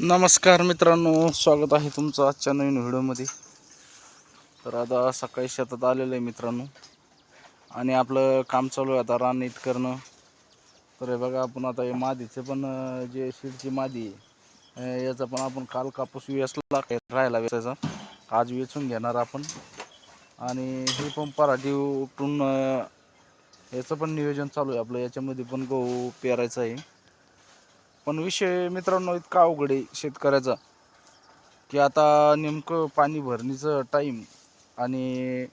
नमस्कार मित्रांनो स्वागत आहे तुमचं आजच्या नवीन व्हिडिओमध्ये. तर आता सकाळी शेतात आलेलं आहे मित्रांनो. आणि आपलं काम चालू आहे आता रान नीट करणं. तर हे बघा आपण आता हे मादीचे पण जे शीडची मादी आहे याचा पण आपण काल कापूस वेचला राहायला वेचायचा. आज वेचून घेणार आपण. आणि हे पण पराठी उपटून याचं पण नियोजन चालू आहे आपलं. याच्यामध्ये पण गहू पेरायचं आहे. पण विषय मित्रांनो इतका अवघड आहे शेतकऱ्याचा की आता नेमकं पाणी भरणीचं टाईम आणि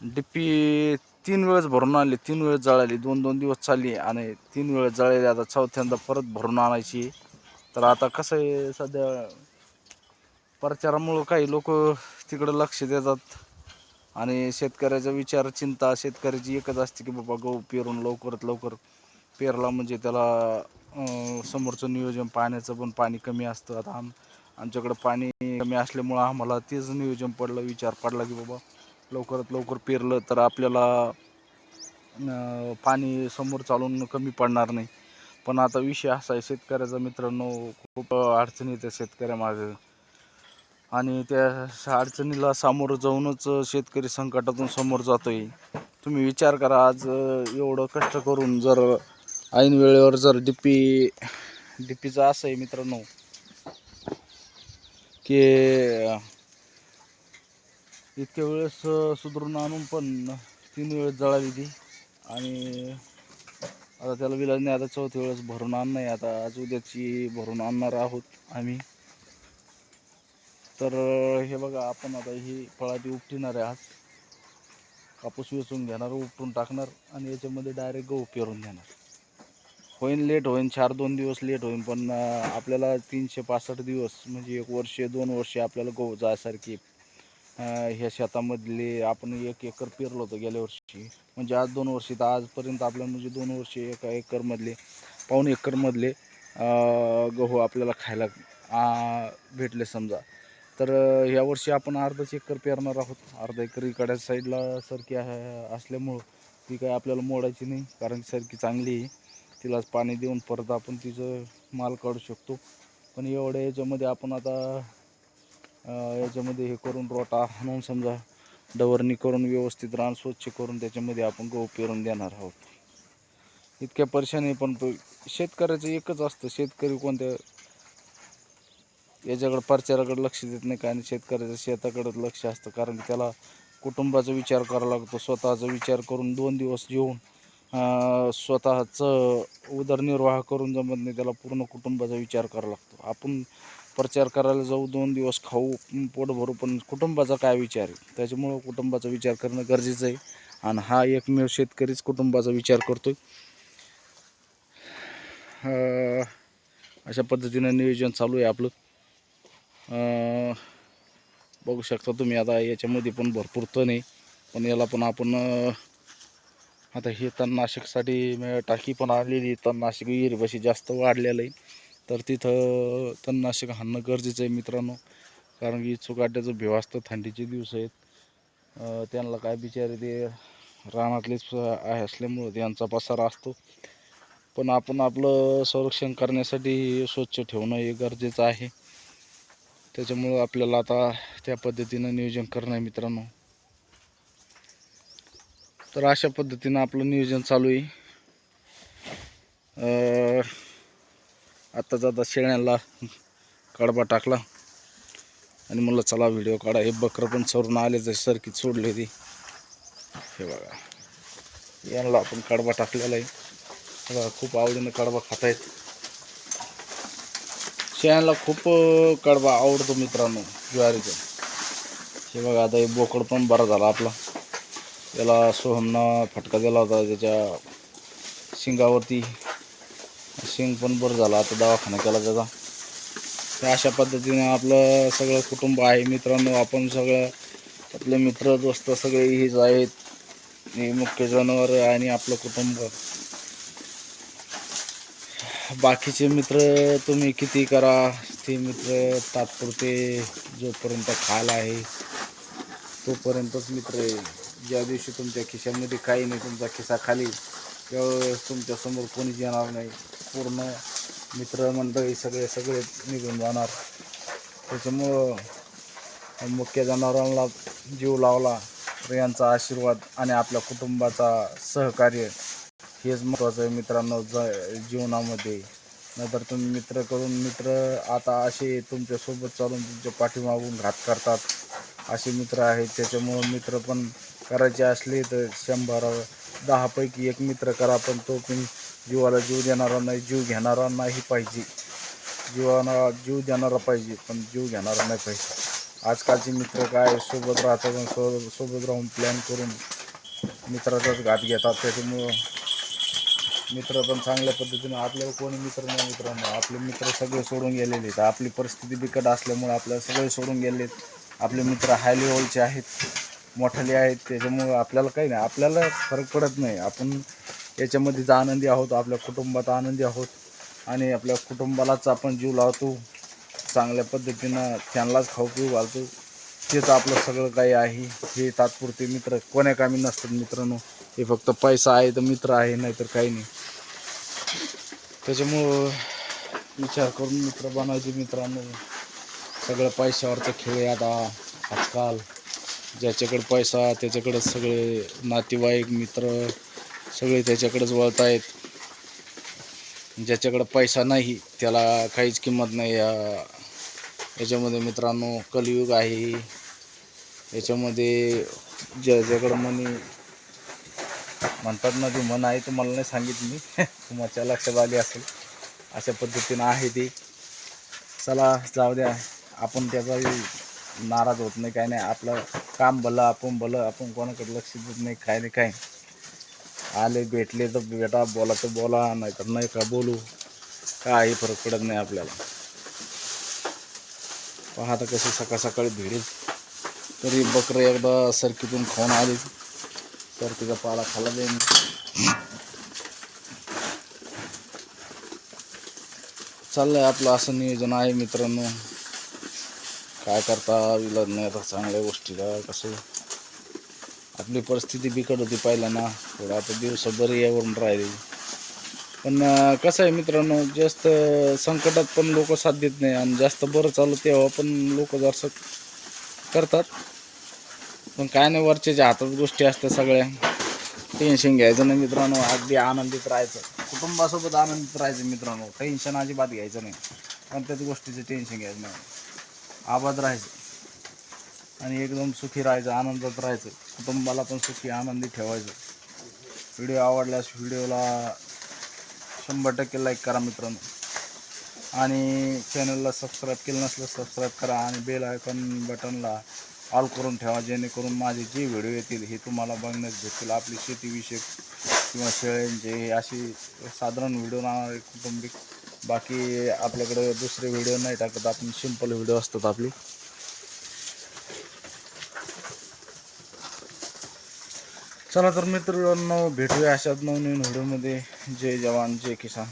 डिप्पी तीन वेळेस भरून आणली तीन वेळेस जळाली दोन दोन दिवस चालली आणि तीन वेळेस जळाली आता चौथ्यांदा परत भरून आणायची. तर आता कसं आहे सध्या? प्रचारामुळं काही लोक तिकडं लक्ष देतात आणि शेतकऱ्याचा विचार चिंता शेतकऱ्याची एकच असते की बाबा गहू पेरून लवकरात लवकर पेरला म्हणजे त्याला समोरचं नियोजन पाण्याचं पण पाणी कमी असतं. आता आम आमच्याकडं पाणी कमी असल्यामुळं आम्हाला तेच नियोजन पडलं विचार पडला की बाबा लवकरात लवकर पेरलं तर आपल्याला पाणी समोर चालून कमी पडणार नाही. पण आता विषय असा आहे शेतकऱ्याचा मित्रांनो खूप अडचणी येते शेतकऱ्यामागं आणि त्या अडचणीला सामोरं जाऊनच शेतकरी संकटातून समोर जातोय. तुम्ही विचार करा आज एवढं कष्ट करून जर ऐन वेळेवर जर डी पी डी पीचं असं आहे मित्रांनो की इतक्या वेळेस सुधरून आणून पण तीन वेळेस जळाली ती. आणि आता त्याला विलाज नाही आता चौथ्या वेळेस भरून आण नाही आता आज उद्याची भरून आणणार आहोत आम्ही. तर हे बघा आपण आता ही फळाटी उपटिणार आहे आज. कापूस वेचून घेणार उपटून टाकणार आणि याच्यामध्ये डायरेक्ट गहू पेरून घेणार. होईन लेट होईन चार दोन दिवस लेट होईन पण आपल्याला तीनशे पासष्ट दिवस म्हणजे एक वर्ष दोन वर्षे आपल्याला गहू जायसारखी ह्या शेतामधले आपण एक एकर पेरलं होतं गेल्या वर्षी. म्हणजे आज दोन वर्षी तर आजपर्यंत आपल्याला म्हणजे दोन वर्षे एका एकरमधले पाऊन एकरमधले गहू आपल्याला खायला भेटले समजा. तर ह्या वर्षी आपण अर्धाच एकर पेरणार आहोत. अर्धा एकर इकडच्या साईडला सरकी असल्यामुळं ती काय आपल्याला मोडायची नाही कारण सरकी चांगली आहे. तिलाच पाणी देऊन परत आपण तिचं माल काढू शकतो. पण एवढ्या याच्यामध्ये आपण आता याच्यामध्ये हे करून रोटा आणून समजा डवरणी करून व्यवस्थित रान स्वच्छ करून त्याच्यामध्ये आपण गहू पेरून देणार आहोत. इतक्या परेशानी पण तो शेतकऱ्याचं एकच असतं शेतकरी कोणत्या याच्याकडं प्रचाराकडे लक्ष देत नाही कारण शेतकऱ्याचं शेताकडं लक्ष असतं. कारण त्याला कुटुंबाचा विचार करावा लागतो स्वतःचा विचार करून दोन दिवस जेवून स्वतःचं उदरनिर्वाह करून जमत नाही त्याला पूर्ण कुटुंबाचा विचार करावा लागतो. आपण प्रचार करायला जाऊ दोन दिवस खाऊ पोट भरू पण कुटुंबाचा काय विचार आहे? त्याच्यामुळं कुटुंबाचा विचार करणं गरजेचं आहे. आणि हा एकमेव शेतकरीच कुटुंबाचा विचार करतोय. अशा पद्धतीनं नियोजन चालू आहे आपलं. बघू शकता तुम्ही आता याच्यामध्ये पण भरपूर तण आहे. पण याला पण आपण आता हे तणनाशकसाठी टाकी पण आलेली तणनाशक विहिरीपाशी जास्त वाढलेलं आहे. तर तिथं तणनाशक हाणणं गरजेचं आहे मित्रांनो. कारण की चुकाट्याचं भेव असतं थंडीचे दिवस आहेत. त्यांना काय बिचारे ते रानातलेच आहे असल्यामुळं त्यांचा पसारा असतो. पण आपण आपलं संरक्षण करण्यासाठी स्वच्छ ठेवणं हे गरजेचं आहे. त्याच्यामुळं आपल्याला आता त्या पद्धतीनं नियोजन करणं आहे मित्रांनो. तर अशा पद्धतीनं आपलं नियोजन चालू आहे. अं, जाता आता शेळ्यांना कडबा टाकला. आणि म्हणलं चला व्हिडिओ काढा. हे बकरं पण चरून आले तर सरकीत सोडले ती हे बघा. यांना आपण कडबा टाकलेला आहे. बघा खूप आवडीनं कडबा खात आहेत शेळ्यांना खूप कडबा आवडतो मित्रांनो ज्वारीचा. हे बघा आता हे बोकड पण बरा झाला आपला. त्याला सोहमनं फटका दिला होता त्याच्या शिंगावरती. शिंग पण बरं झाला आता दवाखाना केला त्याचा. तर अशा पद्धतीने आपलं सगळं कुटुंब आहे मित्रांनो. आपण सगळं आपले मित्र दोस्त सगळे हेच आहेत. हे मुख्य जनावर आणि आपलं कुटुंब. बाकीचे मित्र तुम्ही किती करा ते मित्र तात्पुरते जोपर्यंत खायला आहे तोपर्यंतच मित्र आहे. ज्या दिवशी तुमच्या खिशामध्ये काही नाही तुमचा खिसा खाली त्यावेळेस तुमच्यासमोर कोणीच येणार नाही. पूर्ण मित्रमंडळी सगळे सगळे निघून जाणार. त्याच्यामुळं मुख्य जनावरांना जीव लावला तर यांचा आशीर्वाद आणि आपल्या कुटुंबाचा सहकार्य हेच महत्त्वाचं आहे मित्रांनो ज जीवनामध्ये. नाहीतर तुम्ही मित्र करून मित्र आता असे तुमच्यासोबत चालून तुमच्या पाठीमागून घात करतात. असे मित्र आहेत त्याच्यामुळं मित्र पण करायचे असले तर शंभर दहापैकी एक मित्र करा पण तो पण जीवाला जीव देणारा नाही जीव घेणारा नाही पाहिजे. जीवाला जीव देणारा पाहिजे पण जीव घेणारा नाही पाहिजे. आजकालचे मित्र काय सोबत राहतात पण सो सोबत राहून प्लॅन करून मित्राचाच घात घेतात. त्याच्यामुळं मित्र पण चांगल्या पद्धतीनं आपल्याला कोणी मित्र नाही मित्रांनो. आपले मित्र सगळे सोडून गेलेले आहेत. आपली परिस्थिती बिकट असल्यामुळे आपल्याला सगळे सोडून गेलेत आपले मित्र हाय लेवलचे आहेत. मोठाले आहेत त्याच्यामुळं आपल्याला काही नाही. आपल्याला फरक पडत नाही. आपण याच्यामध्ये आनंदी आहोत आपल्या कुटुंबात आनंदी आहोत आणि आपल्या कुटुंबालाच आपण जीव लावतो चांगल्या पद्धतीनं त्यांनाच खाऊ पिऊ घालतो. तेच आपलं सगळं काही आहे. हे तात्पुरते मित्र कोण्या कामी नसतात मित्रांनो. हे फक्त पैसा आहे तर मित्र आहे नाही तर काही नाही. त्याच्यामुळं विचार करून मित्र बनायचे मित्रांनो. सगळं पैशावरचं खेळ आहे आता आजकाल. ज्याच्याकडे पैसा त्याच्याकडे सगळे नातेवाईक मित्र सगळे त्याच्याकडेच वळत आहेत ज्याच्याकडं पैसा नाही त्याला काहीच किंमत नाही. या याच्यामध्ये मित्रांनो कलियुग आहे. याच्यामध्ये ज्याच्याकडं मनी म्हणतात ना ती मन आहे तर मला नाही सांगितली मी. तुमच्या लक्षात आली असेल. अशा पद्धतीनं आहे ती. चला जाऊ द्या. आपण त्याचाही नाराज होत नाही काय नाही. आपलं काम भलं आपण भलं आपण कोणाकडे लक्ष देत नाही काय नाही काय आले भेटले तर भेटा बोला तर बोला नाही तर नाही का बोलू? काही फरक पडत नाही आपल्याला. पाहता कशी सकाळ सकाळी भिडेल तरी बकरं एकदा सरकीतून खाऊन आली. तिचा पाला खाला जाईन चाललंय आपलं असं नियोजन आहे मित्रांनो. काय करता विलाज नाही आता चांगल्या गोष्टीला कसं? आपली परिस्थिती बिकट होती पाहिला ना थोडं आता दिवस बरी यावरून राहिली. पण कसं आहे मित्रांनो जास्त संकटात पण लोक साथ देत नाही आणि जास्त बरं चालू तेव्हा पण लोक जरासं करतात. पण काय नाही वरच्याच्या हातात गोष्टी असतात सगळ्या. टेन्शन घ्यायचं नाही मित्रांनो अगदी आनंदित राहायचं. कुटुंबासोबत आनंदित राहायचं मित्रांनो. टेन्शन अजिबात घ्यायचं नाही. पण त्याच गोष्टीचं टेन्शन घ्यायचं नाही. आबाद राहायचं. आणि एकदम सुखी राहायचं आनंदात राहायचं. कुटुंबाला पण सुखी आनंदी ठेवायचं. व्हिडिओ आवडल्यास व्हिडिओला शंभर टक्के लाईक करा मित्रांनो. आणि चॅनलला सबस्क्राईब केलं नसलं सबस्क्राईब करा आणि बेल आयकॉन बटनला ऑल करून ठेवा जेणेकरून माझे जे व्हिडिओ येतील हे तुम्हाला बघण्यास भेटतील. आपली शेतीविषयक किंवा शेळ्यांचे अशी साधारण व्हिडिओ राहणारे कुटुंबिक बाकी आपल्याकडे दुसरे व्हिडिओ नाही टाकत आपण सिंपल व्हिडिओ असतात आपली. चला तर मित्रांनो भेटूया अशाच नवनवीन व्हिडिओमध्ये जय जवान जय किसान.